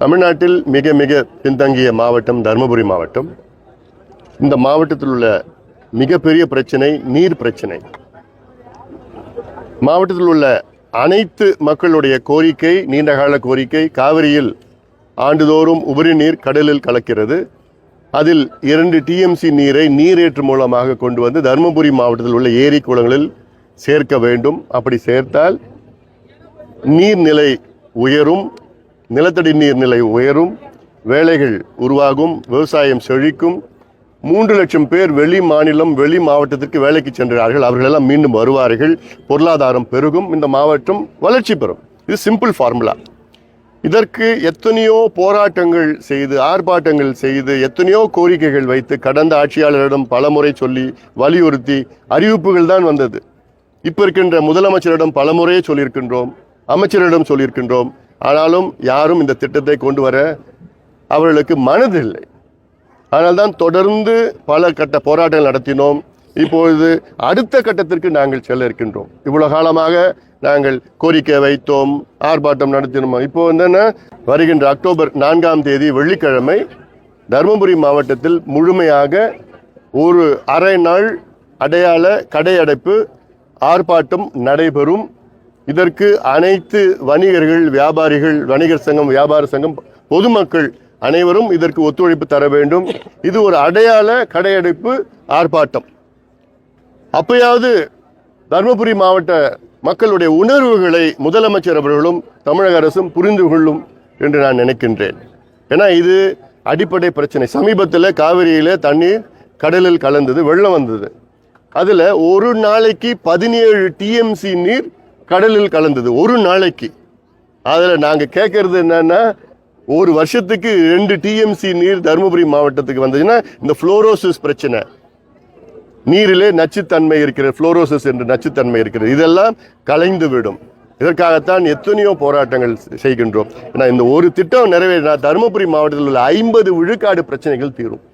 தமிழ்நாட்டில் மிக மிக பின்தங்கிய மாவட்டம் தருமபுரி மாவட்டம். இந்த மாவட்டத்தில் உள்ள மிகப்பெரிய பிரச்சனை நீர் பிரச்சனை. மாவட்டத்தில் உள்ள அனைத்து மக்களுடைய கோரிக்கை நீண்டகால கோரிக்கை காவிரியில் ஆண்டுதோறும் உபரி நீர் கடலில் கலக்கிறது. அதில் இரண்டு டிஎம்சி நீரை நீரேற்று மூலமாக கொண்டு வந்து தருமபுரி மாவட்டத்தில் உள்ள ஏரி குளங்களில் சேர்க்க வேண்டும். அப்படி சேர்த்தால் நீர்நிலை உயரும் நிலத்தடி நீர்நிலை உயரும் வேலைகள் உருவாகும் விவசாயம் செழிக்கும். மூன்று லட்சம் பேர் வெளி மாநிலம் வெளி மாவட்டத்திற்கு வேலைக்கு சென்றார்கள். அவர்களெல்லாம் மீண்டும் வருவார்கள். பொருளாதாரம் பெருகும். இந்த மாவட்டம் வளர்ச்சி பெறும். இது சிம்பிள் ஃபார்முலா இதற்கு எத்தனையோ போராட்டங்கள் செய்து ஆர்ப்பாட்டங்கள் செய்து எத்தனையோ கோரிக்கைகள் வைத்து கடந்த ஆட்சியாளரிடம் பலமுறை சொல்லி வலியுறுத்தி அறிவிப்புகள் தான் வந்தது. இப்போ இருக்கின்ற முதலமைச்சரிடம் பலமுறையே சொல்லியிருக்கின்றோம் அமைச்சரிடம் சொல்லியிருக்கின்றோம். ஆனாலும் யாரும் இந்த திட்டத்தை கொண்டு வர அவர்களுக்கு மனதில்லை. அதனால்தான் தொடர்ந்து பல கட்ட போராட்டங்கள் நடத்தினோம். இப்பொழுது அடுத்த கட்டத்திற்கு நாங்கள் செல்ல இருக்கின்றோம். இவ்வளோ காலமாக நாங்கள் கோரிக்கை வைத்தோம் ஆர்ப்பாட்டம் நடத்தினோம். இப்போ என்னென்னா வருகின்ற அக்டோபர் நான்காம் தேதி வெள்ளிக்கிழமை தருமபுரி மாவட்டத்தில் முழுமையாக ஒரு அரை நாள் அடையாள கடையடைப்பு ஆர்ப்பாட்டம் நடைபெறும். இதற்கு அனைத்து வணிகர்கள் வியாபாரிகள் வணிகர் சங்கம் வியாபார சங்கம் பொதுமக்கள் அனைவரும் இதற்கு ஒத்துழைப்பு தர வேண்டும். இது ஒரு அடையாள கடையடைப்பு ஆர்ப்பாட்டம். அப்பயாவது தருமபுரி மாவட்ட மக்களுடைய உணர்வுகளை முதலமைச்சர் அவர்களும் தமிழக அரசும் புரிந்து கொள்ளும் என்று நான் நினைக்கின்றேன். ஏன்னா இது அடிப்படை பிரச்சனை. சமீபத்தில் காவிரியில் தண்ணீர் கடலில் கலந்தது வெள்ளம் வந்தது. அதில் ஒரு நாளைக்கு பதினேழு டிஎம்சி நீர் கடலில் கலந்தது. ஒரு நாளைக்கு. அதில் நாங்கள் கேட்கறது என்னன்னா ஒரு வருஷத்துக்கு ரெண்டு டிஎம்சி நீர் தருமபுரி மாவட்டத்துக்கு வந்ததுன்னா இந்த ஃப்ளோரோசிஸ் பிரச்சனை. நீரிலே நச்சுத்தன்மை இருக்கிறது ஃப்ளோரோசிஸ் என்ற நச்சுத்தன்மை இருக்கிறது. இதெல்லாம் கலைந்து விடும் இதற்காகத்தான் எத்தனையோ போராட்டங்கள் செய்கின்றோம். ஏன்னா இந்த ஒரு திட்டம் நிறைவேறினா தருமபுரி மாவட்டத்தில் உள்ள ஐம்பது விழுக்காடு பிரச்சனைகள் தீரும்.